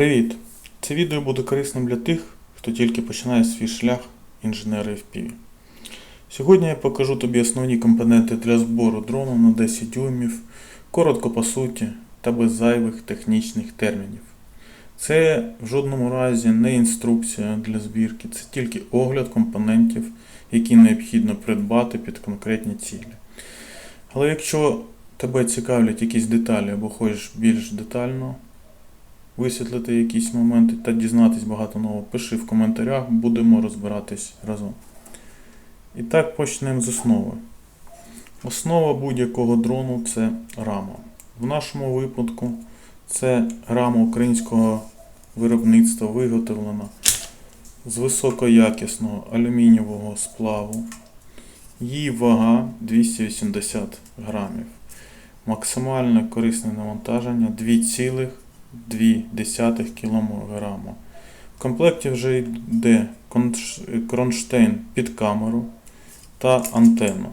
Привіт! Це відео буде корисним для тих, хто тільки починає свій шлях інженера FPV. Сьогодні я покажу тобі основні компоненти для збору дрону на 10 дюймів, коротко по суті та без зайвих технічних термінів. Це в жодному разі не інструкція для збірки, це тільки огляд компонентів, які необхідно придбати під конкретні цілі. Але якщо тебе цікавлять якісь деталі або хочеш більш детально висвітлити якісь моменти та дізнатись багато нового, пиши в коментарях, будемо розбиратись разом. І так почнемо з основи. Основа будь-якого дрону це рама. В нашому випадку це рама українського виробництва виготовлена з високоякісного алюмінієвого сплаву. Її вага 280 грамів. Максимальне корисне навантаження 2,2 кг. В комплекті вже йде кронштейн під камеру та антенну.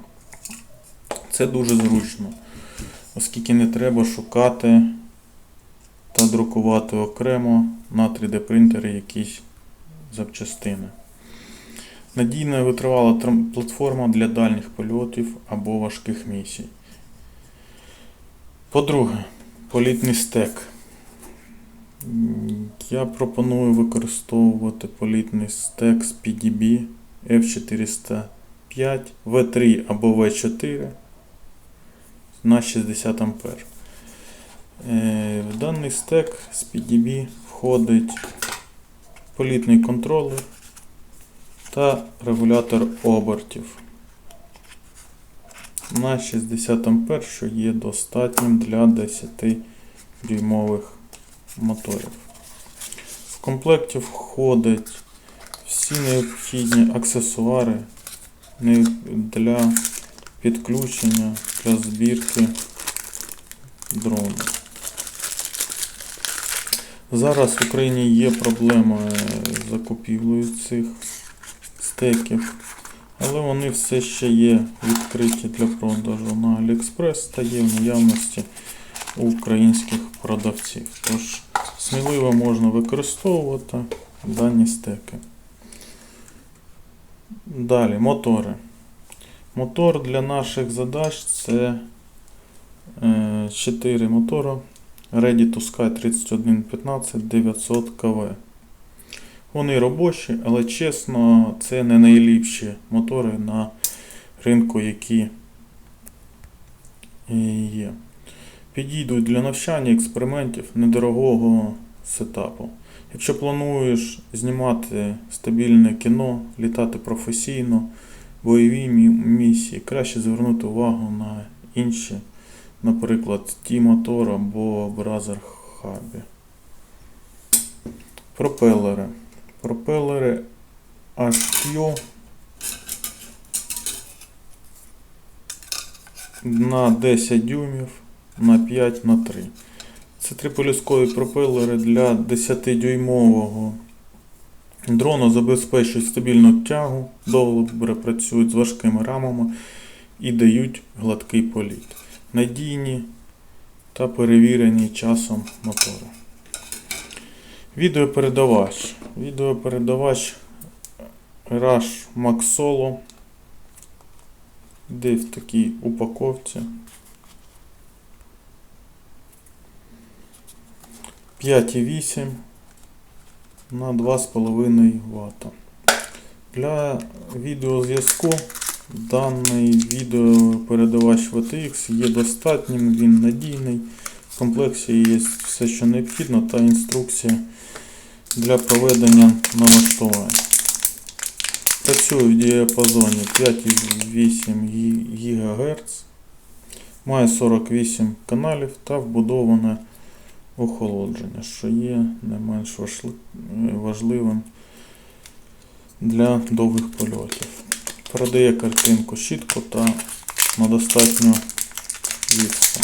Це дуже зручно, оскільки не треба шукати та друкувати окремо на 3D принтері якісь запчастини. Надійна витривала платформа для дальніх польотів або важких місій. По-друге, політний стек. Я пропоную використовувати політний стек з PDB F405 V3 або V4 на 60 А. Е, В даний стек з PDB входить політний контролер та регулятор обертів на 60 А, що є достатнім для 10 дюймових моторів. В комплекті входять всі необхідні аксесуари для підключення для збірки дрону. Зараз в Україні є проблема з закупівлею цих стеків, але вони все ще є відкриті для продажу на AliExpress та є в наявності українських продавців. Тож сміливо можна використовувати дані стеки. Далі, мотори. Мотор для наших задач це 4 мотора Ready to Sky 3115 900 КВ. Вони робочі, але чесно, це не найліпші мотори на ринку, які є. Підійдуть для навчання експериментів недорогого сетапу. Якщо плануєш знімати стабільне кіно, літати професійно, бойові місії, краще звернути увагу на інші, наприклад, T-мотор або Brazzer Hubby. Пропелери. Пропелери HQ на 10 дюймів на 5 на 3. Це триполіскові пропелери для 10-дюймового дрона забезпечують стабільну тягу, добре працюють з важкими рамами і дають гладкий політ. Надійні та перевірені часом мотори. Відеопередавач. Відеопередавач Rush Max Solo. Де в такій упаковці. 5,8 на 2,5 Вт. Для відеозв'язку даний відеопередавач VTX є достатнім, він надійний. В комплекті є все, що необхідно, та інструкція для проведення налаштувань. Працює в діапазоні 5,8 ГГц, має 48 каналів та вбудоване охолодження, що є не менш важливим для довгих польотів. Передає картинку чітко та на достатньо відстань.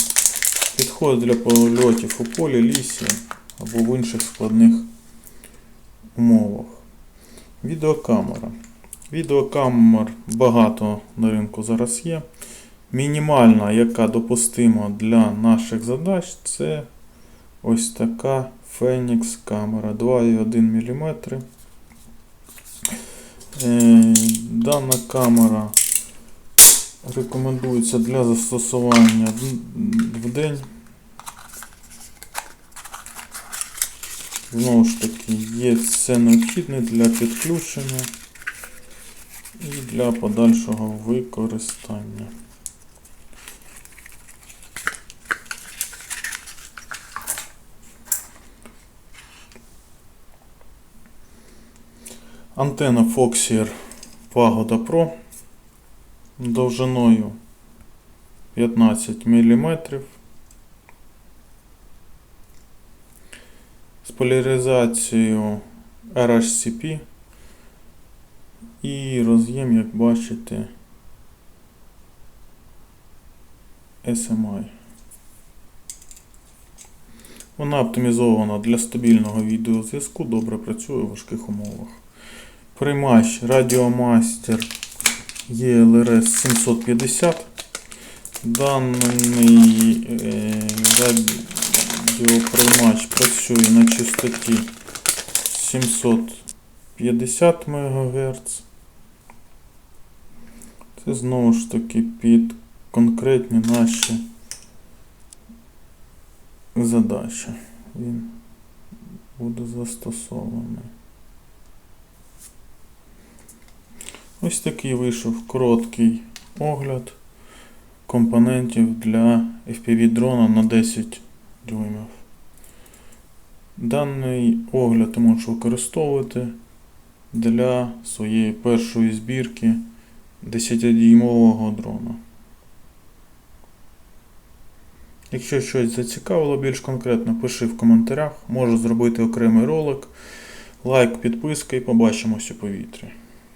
Підходить для польотів у полі, лісі або в інших складних умовах. Відеокамера. Відеокамер багато на ринку зараз є. Мінімальна, яка допустима для наших задач, це ось така Phoenix камера 2,1 мм. Е, Дана камера рекомендується для застосування в день. Знову ж таки, є все необхідне для підключення і для подальшого використання. Антенна Foxier Pagoda Pro довжиною 15 мм. З поляризацією RHCP і роз'єм, як бачите, SMI. Вона оптимізована для стабільного відеозв'язку, добре працює у важких умовах. Приймач Radiomaster ELRS 750. Даний е, радіоприймач працює на частоті 750 МГц. Це знову ж таки під конкретні наші задачі. Він буде застосований. Ось такий вийшов короткий огляд компонентів для FPV дрона на 10 дюймів. Даний огляд ти можеш використовувати для своєї першої збірки 10-дюймового дрона. Якщо щось зацікавило більш конкретно, пиши в коментарях, можу зробити окремий ролик, лайк, підписка і побачимось у повітрі.